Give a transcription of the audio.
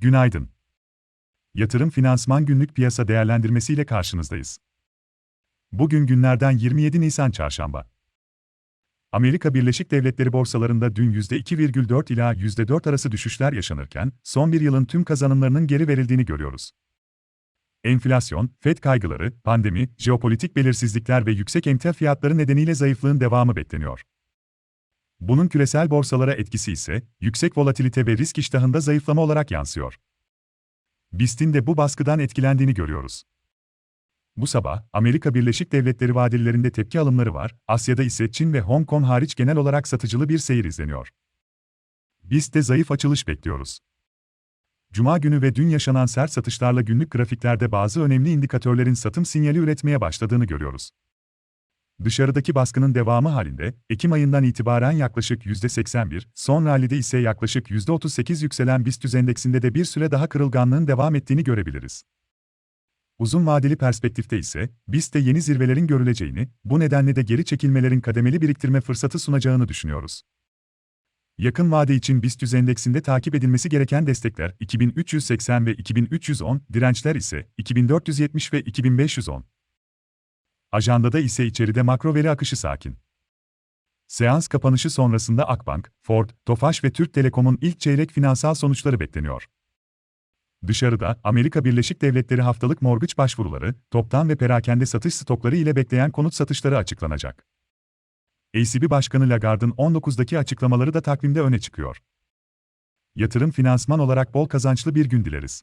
Günaydın. Yatırım Finansman Günlük Piyasa Değerlendirmesi ile karşınızdayız. Bugün günlerden 27 Nisan Çarşamba. Amerika Birleşik Devletleri borsalarında dün %2,4 ila %4 arası düşüşler yaşanırken, son bir yılın tüm kazanımlarının geri verildiğini görüyoruz. Enflasyon, FED kaygıları, pandemi, jeopolitik belirsizlikler ve yüksek emtia fiyatları nedeniyle zayıflığın devamı bekleniyor. Bunun küresel borsalara etkisi ise, yüksek volatilite ve risk iştahında zayıflama olarak yansıyor. BIST'in de bu baskıdan etkilendiğini görüyoruz. Bu sabah, Amerika Birleşik Devletleri vadelilerinde tepki alımları var, Asya'da ise Çin ve Hong Kong hariç genel olarak satıcılı bir seyir izleniyor. BIST'te zayıf açılış bekliyoruz. Cuma günü ve dün yaşanan sert satışlarla günlük grafiklerde bazı önemli indikatörlerin satım sinyali üretmeye başladığını görüyoruz. Dışarıdaki baskının devamı halinde, Ekim ayından itibaren yaklaşık %81, son rallide ise yaklaşık %38 yükselen BIST endeksinde de bir süre daha kırılganlığın devam ettiğini görebiliriz. Uzun vadeli perspektifte ise, BIST'te yeni zirvelerin görüleceğini, bu nedenle de geri çekilmelerin kademeli biriktirme fırsatı sunacağını düşünüyoruz. Yakın vade için BIST endeksinde takip edilmesi gereken destekler 2380 ve 2310, dirençler ise 2470 ve 2510. Ajandada ise içeride makro veri akışı sakin. Seans kapanışı sonrasında Akbank, Ford, Tofaş ve Türk Telekom'un ilk çeyrek finansal sonuçları bekleniyor. Dışarıda, Amerika Birleşik Devletleri haftalık mortgage başvuruları, toptan ve perakende satış stokları ile bekleyen konut satışları açıklanacak. ECB Başkanı Lagarde'ın 19'daki açıklamaları da takvimde öne çıkıyor. Yatırım finansman olarak bol kazançlı bir gün dileriz.